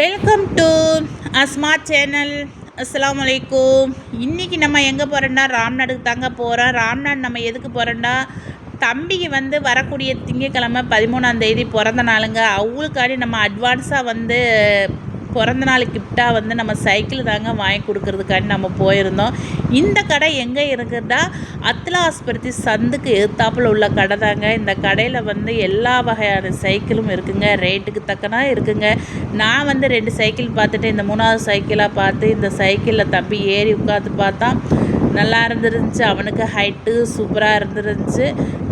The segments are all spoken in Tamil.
வெல்கம் டு அஸ்மா சேனல் அஸ்லாம் வலைக்கும் இன்றைக்கி நம்ம எங்கே போகிறோன்னா ராம்நாடுக்கு தாங்க போகிறோம் ராம்நாடு நம்ம எதுக்கு போகிறோன்னா தம்பிக்கு வந்து வரக்கூடிய திங்கக்கிழமை பதிமூணாம் தேதி பிறந்த நாளுங்க. அவங்களுக்காண்டி நம்ம அட்வான்ஸாக வந்து பிறந்த நாள் கிஃப்டாக வந்து நம்ம சைக்கிள் தாங்க வாங்கி கொடுக்கறதுக்காண்டி நம்ம போயிருந்தோம். இந்த கடை எங்கே இருக்குன்னா அத்லா ஆஸ்பத்திரி சந்துக்கு எதிர்த்தாப்பில் உள்ள கடை தாங்க. இந்த கடையில் வந்து எல்லா வகையான சைக்கிளும் இருக்குங்க. ரேட்டுக்கு தக்கனா இருக்குங்க. நான் வந்து ரெண்டு சைக்கிள் பார்த்துட்டு இந்த மூணாவது சைக்கிளாக பார்த்து இந்த சைக்கிளில் தம்பி ஏறி உட்காந்து பார்த்தா நல்லா இருந்துருந்துச்சு. அவனுக்கு ஹைட்டு சூப்பராக இருந்துருந்துச்சு.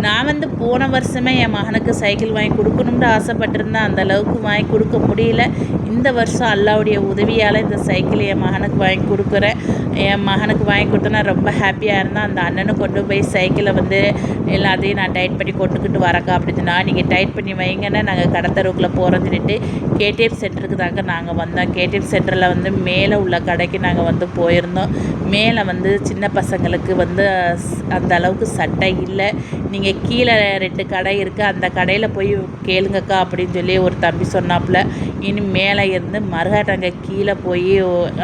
நான் வந்து போன வருஷமே என் மகனுக்கு சைக்கிள் வாங்கி கொடுக்கணும்னு ஆசைப்பட்டிருந்தேன். அந்த அளவுக்கு வாங்கி கொடுக்க முடியல. இந்த வருஷம் அல்லாவுடைய உதவியால் இந்த சைக்கிள் என் மகனுக்கு வாங்கி கொடுக்குறேன். என் மகனுக்கு வாங்கி கொடுத்தனா ரொம்ப ஹாப்பியாக இருந்தேன். அந்த அண்ணனை கொண்டு போய் சைக்கிளை வந்து எல்லாத்தையும் நான் டைட் பண்ணி கொண்டுக்கிட்டு வரக்கா அப்படின்னா நீங்கள் டைட் பண்ணி வைங்கன்னா நாங்கள் கடத்தருவுக்குள்ளே போகிறோம் சொல்லிட்டு கேடிஎஃப் சென்டருக்கு தாங்க நாங்கள் வந்தோம். கேடிஎஃப் சென்டரில் வந்து மேலே உள்ள கடைக்கு நாங்கள் வந்து போயிருந்தோம். மேலே வந்து சின்ன பசங்களுக்கு வந்து அந்த அளவுக்கு சட்டை இல்லை. நீங்கள் கீழே ரெண்டு கடை இருக்குது அந்த கடையில் போய் கேளுங்கக்கா அப்படின்னு சொல்லி ஒரு தம்பி சொன்னாப்புல. இனி மேலே இருந்து மறுகாட்டாங்க. கீழே போய்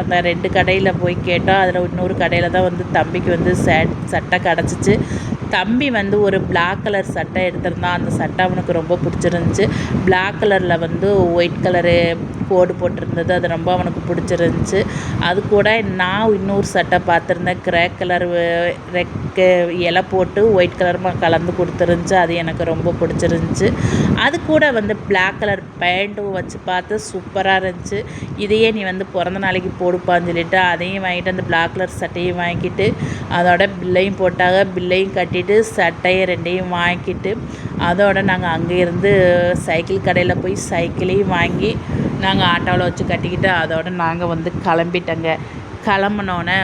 அந்த ரெண்டு கடையில் போய் கேட்டோம் அதில் இன்னொரு கடையில் தான் வந்து தம்பிக்கு வந்து சட்டை கிடச்சிச்சு. தம்பி வந்து ஒரு பிளாக் கலர் சட்டை எடுத்திருந்தான். அந்த சட்டை அவனுக்கு ரொம்ப பிடிச்சிருந்துச்சு. பிளாக் கலரில் வந்து ஒயிட் கலரு கோடு போட்டிருந்தது. அது ரொம்ப அவனுக்கு பிடிச்சிருந்துச்சு. அது கூட நான் இன்னொரு சட்டை பார்த்துருந்தேன். கிரே கலர் ரெக்கு இலை போட்டு ஒயிட் கலருமா கலந்து கொடுத்துருந்துச்சு. அது எனக்கு ரொம்ப பிடிச்சிருந்துச்சு. அது கூட வந்து பிளாக் கலர் பேண்ட்டும் வச்சு பார்த்து சூப்பராக இருந்துச்சு. இதையே நீ வந்து பிறந்த நாளைக்கு போடுப்பான்னு சொல்லிட்டு அதையும் வாங்கிட்டு அந்த பிளாக் கலர் சட்டையும் வாங்கிட்டு அதோட பில்லையும் போட்டாங்க. பில்லையும் கட்டிட்டு சட்டையை ரெண்டையும் வாங்கிட்டு அதோட நாங்கள் அங்கே இருந்து சைக்கிள் கடையில் போய் சைக்கிளையும் வாங்கி நாங்கள் ஆட்டோவில் வச்சு கட்டிக்கிட்டு அதோடு நாங்கள் வந்து கிளம்பிட்டோங்க. கிளம்புனோன்னே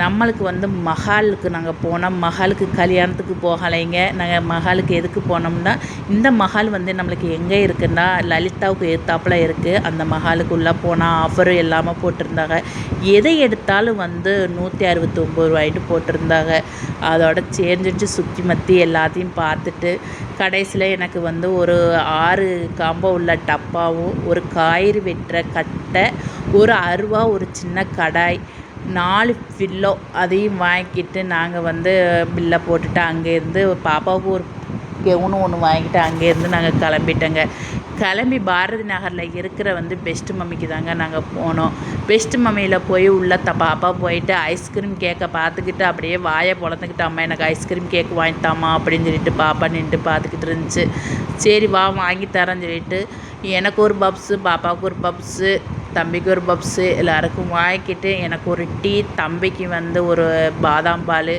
நம்மளுக்கு வந்து மஹாலுக்கு நாங்கள் போனோம். மஹாலுக்கு கல்யாணத்துக்கு போகலைங்க. நாங்கள் மஹாலுக்கு எதுக்கு போனோம்னா இந்த மஹால் வந்து நம்மளுக்கு எங்கே இருக்குன்னா லலிதாவுக்கு எதிர்த்தாப்புல இருக்குது அந்த மஹாலுக்குள்ளே போனால் ஆஃபர் எல்லாமே போட்டிருந்தாங்க. எதை எடுத்தாலும் வந்து நூற்றி அறுபத்தி ஒம்பது ரூபாய்ட்டு போட்டிருந்தாங்க. அதோட சேர்ந்துட்டு சுற்றி மத்தி எல்லாத்தையும் பார்த்துட்டு கடைசியில் எனக்கு வந்து ஒரு ஆறு காம்போ உள்ள டப்பாவும் ஒரு காய்கறி வெட்டுற கட்டை ஒரு அருவா ஒரு சின்ன கடாய் நாலு பில்லோ அதையும் வாங்கிட்டு நாங்கள் வந்து பில்லை போட்டுட்டு அங்கேருந்து பாப்பாவுக்கு ஒரு கெவுனு ஒன்று வாங்கிட்டு அங்கேருந்து நாங்கள் கிளம்பிட்டோங்க. கிளம்பி பாரதி நகரில் இருக்கிற வந்து பெஸ்ட் மம்மிக்கு தாங்க நாங்கள் போனோம். பெஸ்ட் மம்மியில் போய் உள்ள த பாப்பா போயிட்டு ஐஸ்கிரீம் கேக்கை பார்த்துக்கிட்டு அப்படியே வாயை பொழந்துக்கிட்டு அம்மா எனக்கு ஐஸ்கிரீம் கேக் வாங்கித்தாம்மா அப்படின்னு சொல்லிட்டு பாப்பா நின்று பார்த்துக்கிட்டு இருந்துச்சு. சரி வா வாங்கி தரேன்னு சொல்லிட்டு எனக்கு ஒரு பப்ஸு பாப்பாவுக்கு ஒரு பப்ஸு தம்பிக்கு ஒரு பப்ஸு எல்லாருக்கும் வாங்கிக்கிட்டு எனக்கு ஒரு டீ தம்பிக்கு வந்து ஒரு பாதாம் பால்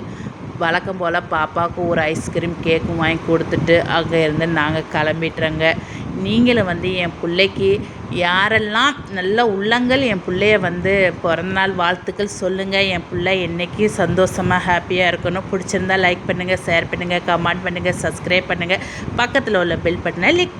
வழக்கம் போல் பாப்பாவுக்கு ஒரு ஐஸ்கிரீம் கேக்கும் வாங்கி கொடுத்துட்டு அங்கே இருந்து நாங்கள் கிளம்பிட்டுறோங்க நீங்களும் வந்து என் பிள்ளைக்கு யாரெல்லாம் நல்ல உள்ளங்கள் என் பிள்ளைய வந்து பிறந்தநாள் வாழ்த்துக்கள் சொல்லுங்கள் என் பிள்ளை என்றைக்கு சந்தோஷமாக ஹாப்பியாக இருக்கணும். பிடிச்சிருந்தா லைக் பண்ணுங்கள் ஷேர் பண்ணுங்கள் கமெண்ட் பண்ணுங்கள் சப்ஸ்கிரைப் பண்ணுங்கள் பக்கத்தில் உள்ள பெல் பட்டனை லிக்